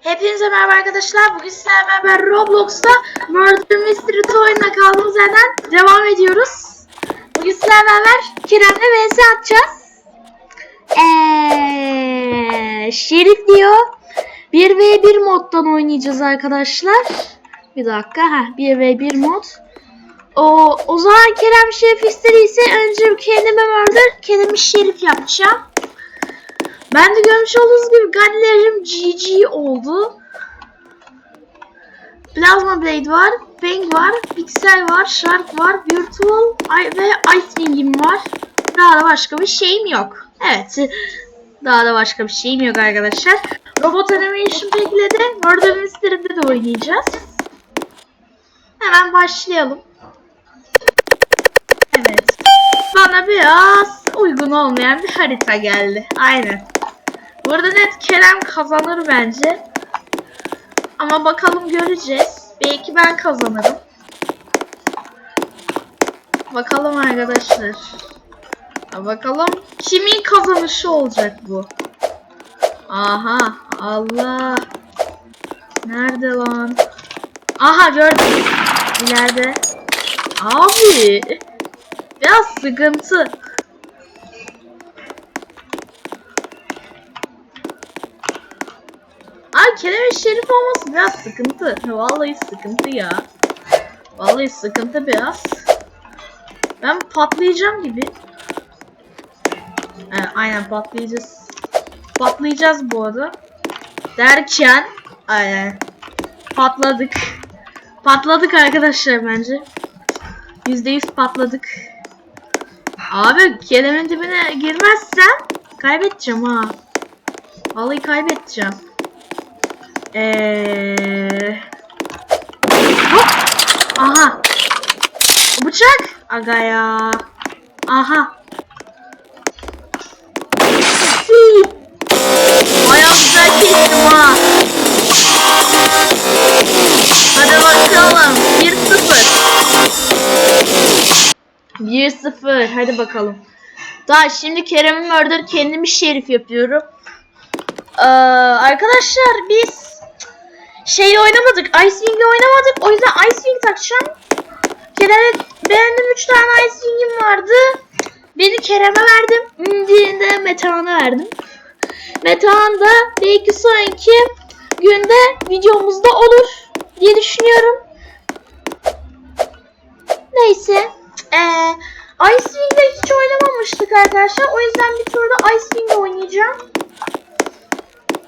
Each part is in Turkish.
Hepinize merhaba arkadaşlar. Bugün sizlerle beraber Roblox'ta Murder Mystery oyununa kaldığımız yerden devam ediyoruz. Bugün sizlerle beraber Kerem'le vs atacağız. Eee, Şerif diyor. 1v1 moddan oynayacağız arkadaşlar. Bir dakika. ha 1v1 mod. O, o zaman Kerem Şerif istediyse önce kendime Murder, kendimi Şerif yapacağım. Ben de görmüş olduğunuz gibi Gallerim GG oldu. Plasma Blade var, Fang var, Pixel var, Shark var, Virtual ve Ice Wing'im var. Daha da başka bir şeyim yok. Evet. Daha da başka bir şeyim yok arkadaşlar. Robot Animation Pack'le de Murder Mystery'de de oynayacağız. Hemen başlayalım. Evet. Bana biraz uygun olmayan bir harita geldi. Aynen. Burada net Kerem kazanır bence. Ama bakalım göreceğiz. Belki ben kazanırım. Bakalım arkadaşlar. Bakalım kimin kazanışı olacak bu. Aha Allah. Nerede lan? Aha gördüm. İleride. Abi. Biraz sıkıntı. Kerem Şerif olması biraz sıkıntı. Vallahi sıkıntı ya. Vallahi sıkıntı biraz. Ben patlayacağım gibi. He, aynen patlayacağız. Patlayacağız bu arada. Derken aynen patladık. Patladık arkadaşlar bence. %100 patladık. Abi kelimenin dibine girmezsen kaybedeceğim ha. Vallahi kaybedeceğim. Hop! Aha. Bıçak. Aga ya. Aha. Bayağı güzel kestim ha. Hadi bakalım. 1-0. 1-0. Hadi bakalım. Daha şimdi Kerem'i murder kendimi şerif yapıyorum. Ee, arkadaşlar biz şey oynamadık. Ice Wing'i oynamadık. O yüzden Ice Wing takacağım. Kerem'e beğendim 3 tane Ice Wing'im vardı. Beni Kerem'e verdim. Hmm, Diğerini de Metehan'a verdim. Metehan da belki sonraki günde videomuzda olur diye düşünüyorum. Neyse. Ee, Ice Wing'de hiç oynamamıştık arkadaşlar. O yüzden bir turda Ice Wing'de oynayacağım.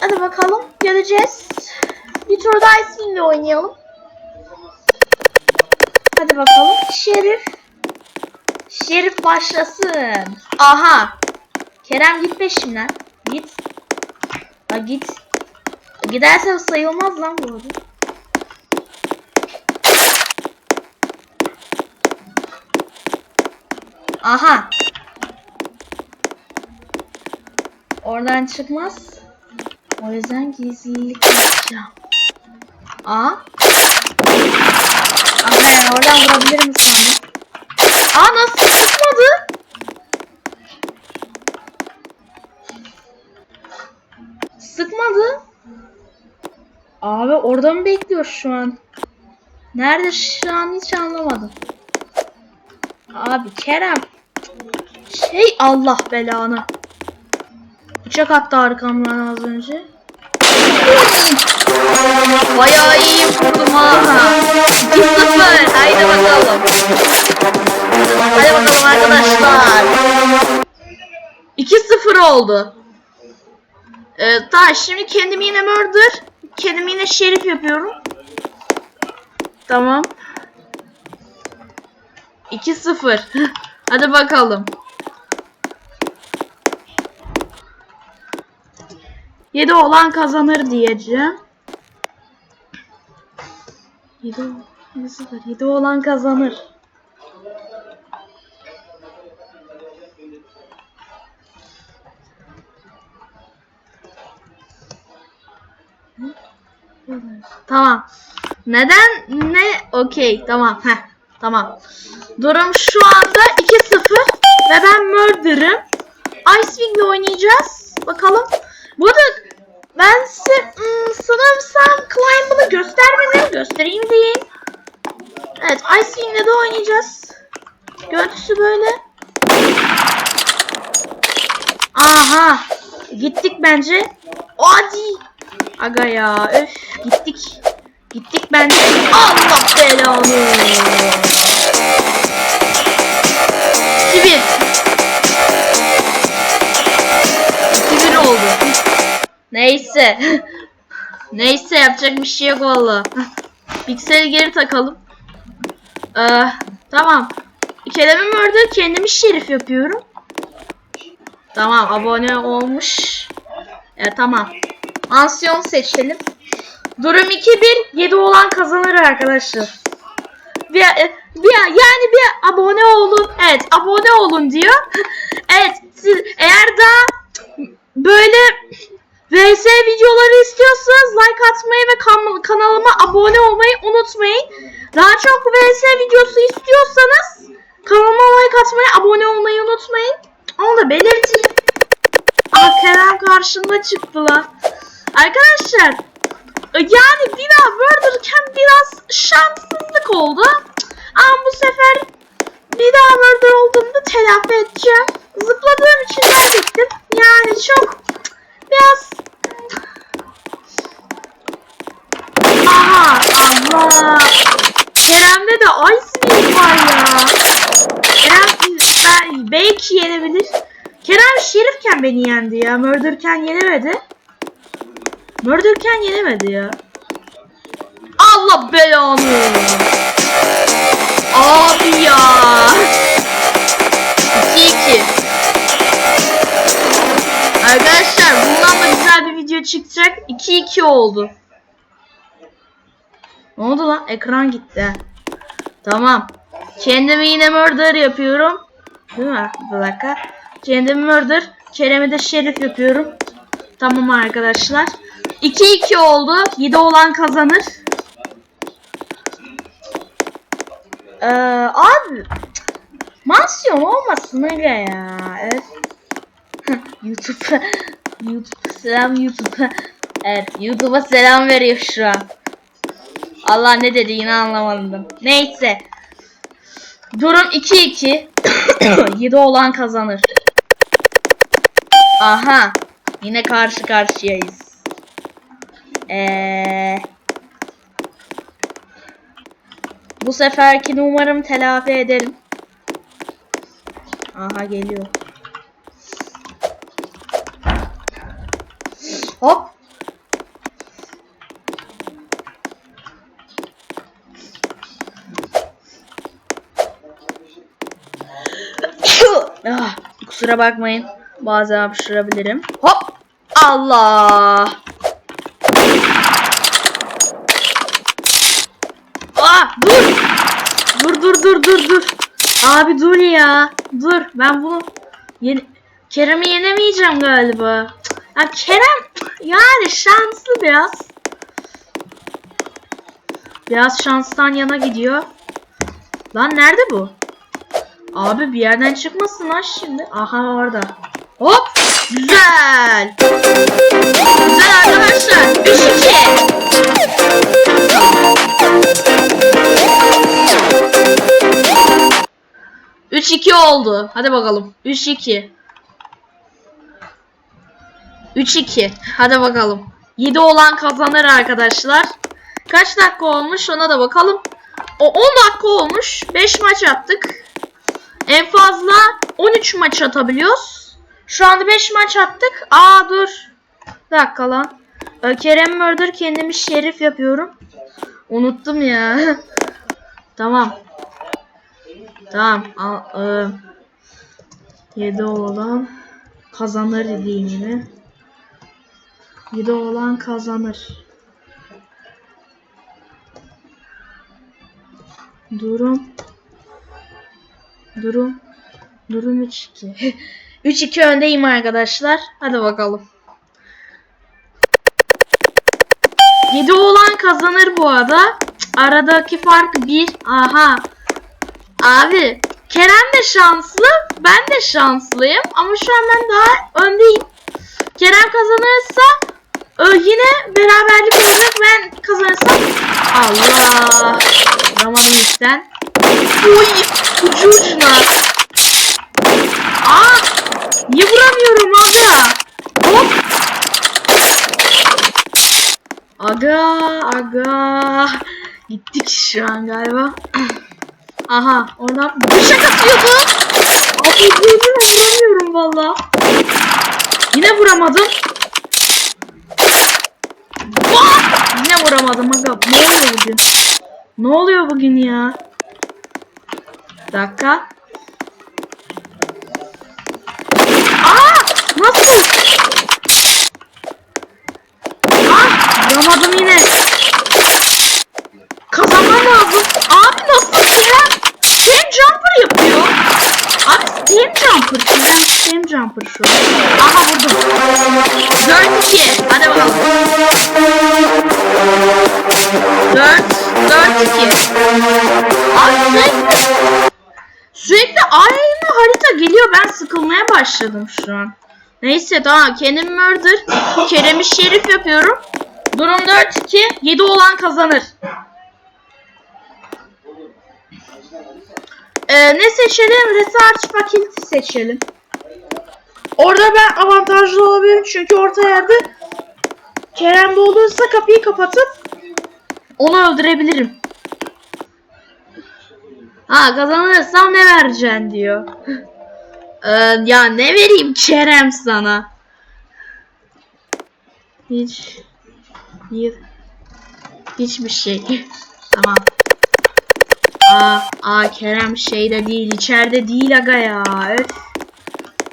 Hadi bakalım. Göreceğiz. Bir tur daha isminle oynayalım. Hadi bakalım. Şerif. Şerif başlasın. Aha. Kerem git peşimden. Git. Ha git. Giderse sayılmaz lan bu arada. Aha. Oradan çıkmaz. O yüzden gizlilik yapacağım. Aa. Aha oradan vurabilirim sandım. Aa nasıl sıkmadı? Sıkmadı. Abi orada mı bekliyor şu an? Nerede şu an hiç anlamadım. Abi Kerem. Şey Allah belanı. Bıçak attı arkamdan az önce. Bayağı iyi vurdum ha. 2-0. Haydi bakalım. Hadi bakalım arkadaşlar. 2-0 oldu. Ee, tamam şimdi kendimi yine murder. Kendimi yine şerif yapıyorum. Tamam. 2-0. Hadi bakalım. 7 olan kazanır diyeceğim. 7 0 7 olan kazanır. Tamam. Neden ne? Okey. Tamam. Heh. Tamam. Durum şu anda 2-0 ve ben murder'ım. Ice oynayacağız. Bakalım. Burada ben size hmm, sanırım göstereyim deyin. Evet Icebeam'le de oynayacağız. Görüntüsü böyle. Aha. Gittik bence. Hadi. Aga ya öf gittik. Gittik bence. Allah belanı. 2-1. Neyse. Neyse yapacak bir şey yok valla. Pikseli geri takalım. Ee, tamam. Kelime Murder kendimi şerif yapıyorum. Tamam abone olmuş. Evet tamam. Mansiyon seçelim. Durum 2-1. 7 olan kazanır arkadaşlar. Bir, e, bir, yani bir abone olun. Evet abone olun diyor. evet siz eğer daha böyle VS videoları istiyorsanız like atmayı ve kan- kanalıma abone olmayı unutmayın. Daha çok VS videosu istiyorsanız kanalıma like atmayı, abone olmayı unutmayın. Onu da belirtin. Aa Kerem karşımda çıktı lan. Arkadaşlar yani bir daha murderken biraz şanssızlık oldu. Ama bu sefer bir daha murder olduğumda telafi edeceğim. Zıpladığım için kaybettim. Yani çok biraz Aha Allah. Kerem'de de ice beam var ya. Kerem ben, belki yenebilir. Kerem şerifken beni yendi ya. Murderken yenemedi. Murderken yenemedi ya. Allah belanı. Abi ya. 2-2. Arkadaşlar bundan da güzel bir video çıkacak. 2-2 oldu. Ne oldu lan? Ekran gitti. Tamam. Kendimi yine murder yapıyorum. Değil mi? Bir dakika. Kendimi murder. Kerem'i de şerif yapıyorum. Tamam arkadaşlar. 2-2 oldu. 7 olan kazanır. Ee, abi mansiyon olmasın aga ya. Evet. YouTube. YouTube selam YouTube. Evet YouTube'a selam veriyor şu an. Allah ne dedi yine anlamadım. Neyse. Durum 2-2. 7 olan kazanır. Aha. Yine karşı karşıyayız. Eee... Bu seferkini umarım telafi ederim. Aha geliyor. Hop. ah, kusura bakmayın. Bazen hapşırabilirim. Hop. Allah. Aa dur. Dur dur dur dur dur. Abi dur ya. Dur ben bunu yeni Kerem'i yenemeyeceğim galiba. Ya Kerem yani şanslı biraz. Biraz şanstan yana gidiyor. Lan nerede bu? Abi bir yerden çıkmasın lan şimdi. Aha orada. Hop! Güzel. Güzel arkadaşlar. 3-2. Üç iki oldu. Hadi bakalım. 3-2. 3-2. Hadi bakalım. 7 olan kazanır arkadaşlar. Kaç dakika olmuş ona da bakalım. O 10 dakika olmuş. 5 maç attık. En fazla 13 maç atabiliyoruz. Şu anda 5 maç attık. Aa dur. Bir dakika lan. Kerem Murder kendimi şerif yapıyorum. Unuttum ya. tamam. Tamam. Al, e, 7 olan kazanır dediğim yine. 7 olan kazanır. Durum Durum Durum 3-2 3-2 öndeyim arkadaşlar. Hadi bakalım. 7 olan kazanır bu arada. Aradaki fark 1. Aha. Abi Kerem de şanslı. Ben de şanslıyım. Ama şu an ben daha öndeyim. Kerem kazanırsa yine beraberlik olacak. Ben kazanırsam Allah. Üstten. Uy. Ucu ucuna. Niye vuramıyorum aga? Hop. Aga aga. Gittik şu an galiba. Aha oradan bıçak atıyordu. Abi vurdum vuramıyorum valla. Yine vuramadım. Vah! Yine vuramadım aga. Ne oluyor bugün? Ne oluyor bugün ya? Dakika. Nasıl? Ah! Vuramadım yine. Kazanmam lazım. Abi nasıl Kerem? Steam Jumper yapıyor. Abi Steam Jumper. Kerem Steam Jumper şu. Aha vurdum. 4-2. Hadi bakalım. 4 4-2. Abi sürekli, sürekli aynı harita geliyor. Ben sıkılmaya başladım şu an. Neyse tamam. Kendim murder. Kerem'i şerif yapıyorum. Durum 4-2. 7 olan kazanır. Ee, ne seçelim? Research Faculty seçelim. Orada ben avantajlı olabilirim çünkü orta yerde Kerem doğduysa kapıyı kapatıp onu öldürebilirim. Ha kazanırsam ne vereceksin diyor. Ee, ya ne vereyim Kerem sana? Hiç. Hiç. Hiçbir şey. tamam. Aa, aa Kerem şeyde değil, içeride değil aga ya. Öf.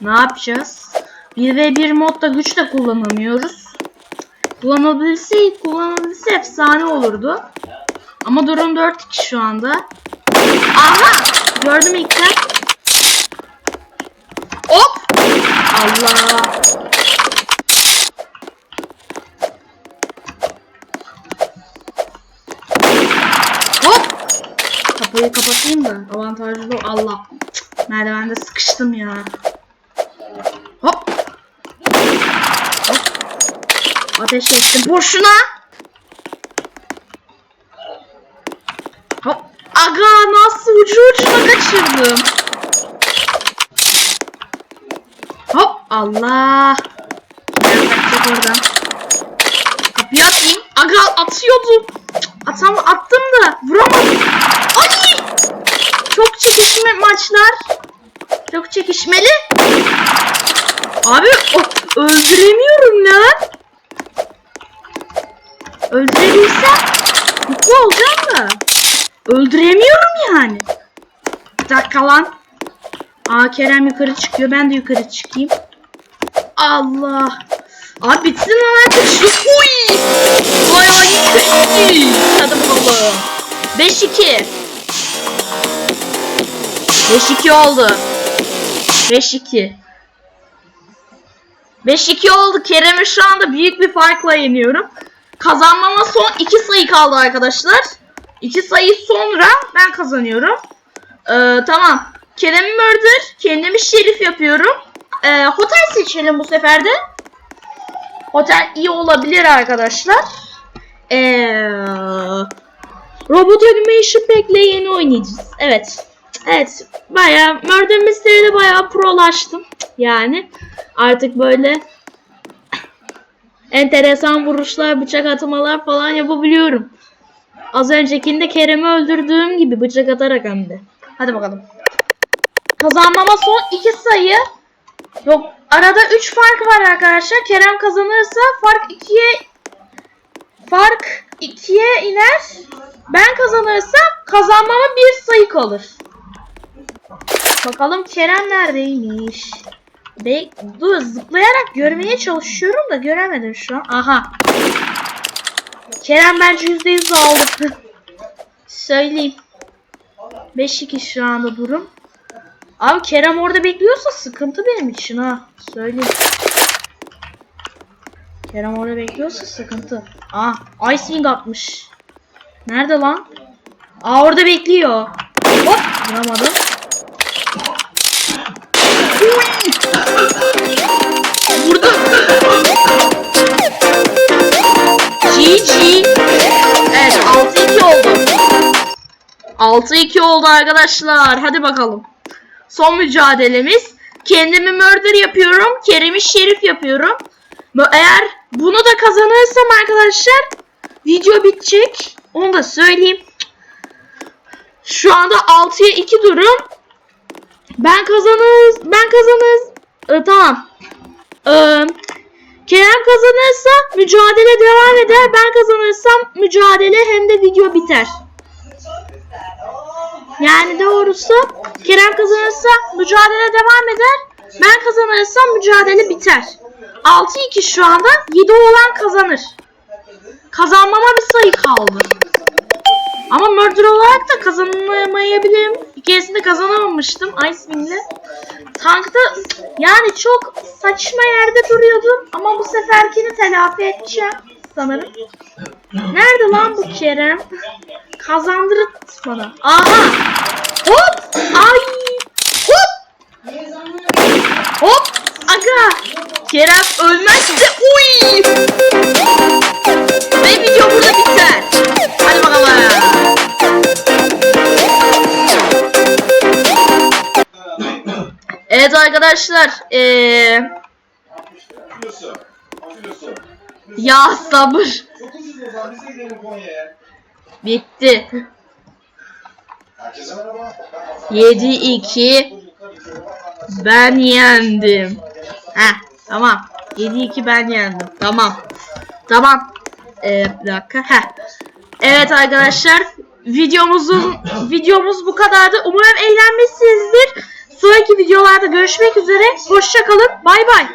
Ne yapacağız? 1v1 modda güç de kullanamıyoruz. Kullanabilse, kullanabilse efsane olurdu. Ama durum 4-2 şu anda. Aha! Gördüm ilk kez. Hop! Allah! Hop! Kapıyı kapatayım da avantajlı Allah. Merdivende sıkıştım ya. Hop. Hop. Ateş ettim. Boşuna. Aga nasıl ucu ucuna kaçırdım. Hop. Allah. Kaçacak oradan. Kapıyı atayım. Aga atıyordum. Atam attım da vuramadım. Ay! Çok çekişme maçlar. Çok çekişmeli. Abi o- öldüremiyorum lan. Öldürebilsem mutlu olacağım da. Öldüremiyorum yani. Bir dakika lan. Aa Kerem yukarı çıkıyor. Ben de yukarı çıkayım. Allah. Abi bitsin lan artık şu. Uy. Bayağı iyi. Hadi bakalım. 5-2. 5-2 oldu. 5-2. 5-2 oldu. Kerem'i şu anda büyük bir farkla yeniyorum. Kazanmama son 2 sayı kaldı arkadaşlar. 2 sayı sonra ben kazanıyorum. Ee, tamam. Kerem'i murder. Kendimi şerif yapıyorum. Ee, hotel seçelim bu sefer de. Otel iyi olabilir arkadaşlar. Ee, Robot Animation Pack'le yeni oynayacağız. Evet. Evet. Bayağı Murder Mystery'de bayağı prolaştım. Yani artık böyle enteresan vuruşlar, bıçak atmalar falan yapabiliyorum. Az öncekinde Kerem'i öldürdüğüm gibi bıçak atarak hem de. Hadi bakalım. Kazanmama son 2 sayı. Yok arada 3 fark var arkadaşlar. Kerem kazanırsa fark 2'ye fark 2'ye iner. Ben kazanırsam kazanmama bir sayı kalır. Bakalım Kerem neredeymiş? Be dur zıplayarak görmeye çalışıyorum da göremedim şu an. Aha. Kerem bence %100 aldı. Söyleyeyim. 5-2 şu anda durum. Abi Kerem orada bekliyorsa sıkıntı benim için ha. Söyleyeyim. Kerem orada bekliyorsa sıkıntı. Aa, Icing atmış. Nerede lan? Aa orada bekliyor. Hop, vuramadım. Uy! Vurdum. GG. Evet 6-2 6-2 oldu arkadaşlar. Hadi bakalım. Son mücadelemiz. Kendimi murder yapıyorum. Kerem'i şerif yapıyorum. Eğer bunu da kazanırsam arkadaşlar video bitecek. Onu da söyleyeyim. Şu anda 6'ya 2 durum. Ben kazanırız. Ben kazanırız. Ee, tamam. Ee, Kerem kazanırsa mücadele devam eder. Ben kazanırsam mücadele hem de video biter. Yani doğrusu Kerem kazanırsa mücadele devam eder. Ben kazanırsam mücadele biter. 6-2 şu anda 7 olan kazanır. Kazanmama bir sayı kaldı. Ama murder olarak da kazanamayabilirim. Bir keresinde kazanamamıştım Icewing'le. Tankta yani çok saçma yerde duruyordum ama bu seferkini telafi edeceğim sanırım. Nerede lan bu Kerem? Kazandırır bana. Aha! Hop! Ay! Hop! Hop! Aga! Kerem ölmezse uy! Ve video burada biter. Hadi bakalım. Evet arkadaşlar. Filosu. ya sabır. 9 yıl o zaman biz de gidelim Konya'ya. Bitti. Herkese merhaba. 7-2 ben yendim. Heh tamam. 7-2 ben yendim. Tamam. Tamam. Ee, bir dakika. Heh. Evet arkadaşlar. Videomuzun videomuz bu kadardı. Umarım eğlenmişsinizdir. Sonraki videolarda görüşmek üzere. Hoşçakalın. Bay bay.